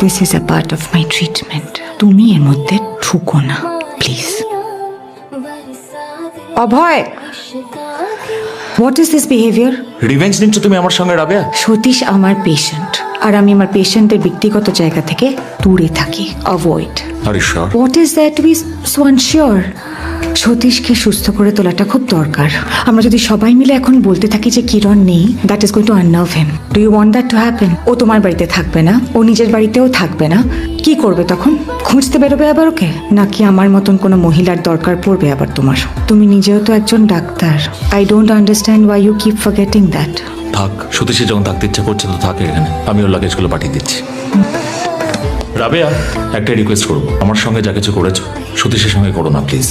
This is a part of my treatment তুমি এর মধ্যে ঠুকো না please Abhay! What is this behaviour revenge নিচ্ছ তুমি আমার সঙ্গে রাবেয়া? সতীশ আমার পেশেন্ট আর আমি আমার পেশেন্টের ব্যক্তিগত জায়গা থেকে দূরে থাকি অ্যাভয়েড আরে what is that we so unsure সতীশকে সুস্থ করে তোলাটা খুব দরকার। আমরা যদি সবাই মিলে এখন বলতে থাকি যে কিরণ নেই that is going to unnerve him do you want that to happen ও তোমার বাড়িতে থাকবে না, ও নিজের বাড়িতেও থাকবে না। কি করবে তখন? খুঁজতে বেরোবে আবার ওকে? নাকি আমার মতন কোনো মহিলার দরকার পড়বে আবার তোমার? তুমি নিজেও তো একজন doctor. I don't understand why you keep forgetting that থাক সতীশে যখন থাকতে ইচ্ছা করছে তো থাকে এখানে। আমি ওর লাগেজগুলো পাঠিয়ে দিচ্ছি। রাবেয়া, একটা রিকোয়েস্ট করব। আমার সঙ্গে যা কিছু করেছ, সতীশের সঙ্গে করো না প্লিজ